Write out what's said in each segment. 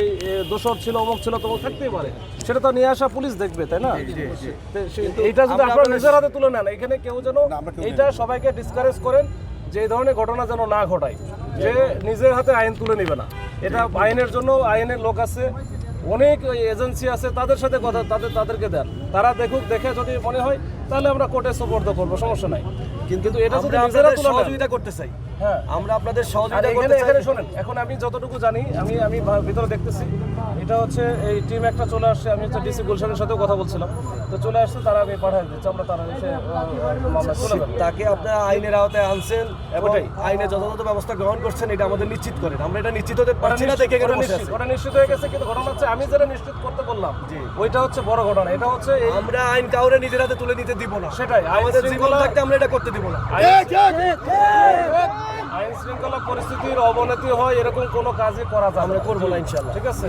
এই দোষর ছিল অমুক ছিল তমুক থাকতেই পারে। সেটা তো নিয়ে আসা পুলিশ দেখবে তাই না? এইটা যদি আপনারা নিজের হাতে তুলে নেন এখানে কেউ যেন এইটা সবাইকে ডিসকারেজ করেন যে ধরনের ঘটনা যেন না ঘটায়। যে নিজের হাতে আইন তুলে নেবে না। এটা আইনের জন্য আইনের লোক আছে অনেক এজেন্সি আছে তাদের সাথে কথা তাদের তাদেরকে দেন। তারা দেখুক দেখে যদি মনে হয় তাহলে আমরা কোর্টে সুপর্দ করব সমস্যা নাই। কিন্তু এটা যদি নিজেরা সহযোগিতা করতে চাই। আমরা আপনাদের সহযোগিতা এখানে করতে চাই এখানে শোনেন এখন আমি যতটুকু জানি আমি আমি ভিতরে দেখতেছি এটা হচ্ছে এই টিম একটা চলে আসছে আমি হচ্ছে ডিসি গুলশানের সাথেও কথা বলছিলাম তো চলে আসছে তারা আমি পাঠাই দিচ্ছি আমরা তারা এসে মামলা চলে তাকে আপনারা আইনের আওতায় আনছেন এবং আইনে যথাযথ ব্যবস্থা গ্রহণ করছেন এটা আমাদের নিশ্চিত করেন আমরা এটা নিশ্চিত হতে পারছি না দেখে এখানে বসে আছি। ওটা নিশ্চিত হয়ে গেছে কিন্তু ঘটনা হচ্ছে আমি যেটা নিশ্চিত করতে বললাম ওইটা হচ্ছে বড় ঘটনা এটা হচ্ছে আমরা আইন কাউরে নিজের হাতে তুলে নিতে দিব না সেটাই, আমাদের জীবন থাকতে আমরা এটা করতে দিব না আইন শৃঙ্খলা পরিস্থিতির অবনতি হয় এরকম কোনো কাজই করা যাবে আমরা করব না ইনশাল্লাহ ঠিক আছে?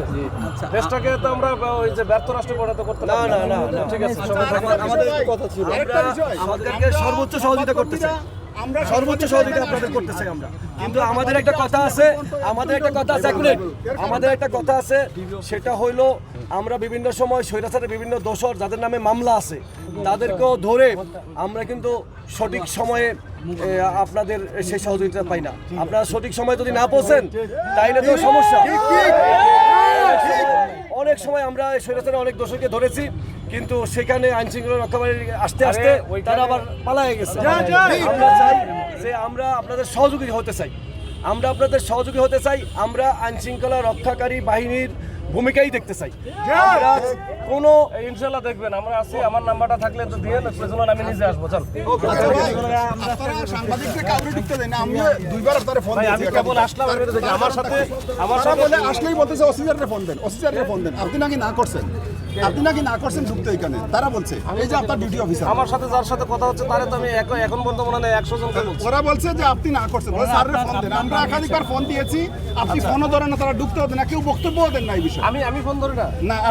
দেশটাকে তো আমরা ওই যে ব্যর্থ রাষ্ট্র পরিণত করতে না না। না না ঠিক আছে আমাদের কথা ছিল। আমাদেরকে সর্বোচ্চ সহযোগিতা করতে চাই। আমরা সর্বোচ্চ সহযোগিতা আপনাদের করতে চাই আমরা। কিন্তু আমাদের একটা কথা আছে, আমাদের একটা কথা আছে আমাদের একটা কথা আছে, সেটা হইল আমরা বিভিন্ন সময় স্বৈরাচারের বিভিন্ন দোষর, যাদের নামে মামলা আছে, তাদেরকেও ধরে আমরা কিন্তু সঠিক সময়ে আপনাদের সেই সহযোগিতা পাই না। আপনারা সঠিক সময় যদি না পৌঁছেন, তাইলে তো সমস্যা। আমরা স্বৈরাচারে অনেক দোষীকে ধরেছি কিন্তু সেখানে আইন শৃঙ্খলা রক্ষাকারী আসতে আসতে তারা আবার পালায় গেছে। আমরা চাই যে আমরা আপনাদের সহযোগী হতে চাই। আমরা আপনাদের সহযোগী হতে চাই আমরা আইন শৃঙ্খলা রক্ষাকারী বাহিনীর ভূমিকাই দেখতে চাই। কোনো ইনশাল্লাহ দেখবেন আমরা আছি আমার নাম্বারটা থাকলে তো দিয়ে প্রয়োজন আমি নিজে আসব চল। না। আমি কেবল আসলাম আমার সাথে আমার সাথে বলে আসলেই বলতেছে অসিজারে ফোন দেন অসিজারে ফোন দেন আপনি নাকি না করছেন? আপনি নাকি না করছেন ঢুকতে এখানে? তারা বলছে এই যে আপনার ডিউটি অফিসার আমার সাথে যার সাথে কথা হচ্ছে তারে তো আমি এখন পর্যন্ত মনে হয় একশো বলছি। ওরা বলছে যে আপনি না করছেন। স্যারের ফোন দেন। আমরা একাধিকবার ফোন দিয়েছি আপনি ফোনও ধরেন না তারা ঢুকতে হতেন না কেউ বক্তব্য দেন না এই বিষয়ে। আমি আমি ফোন ধরে না। না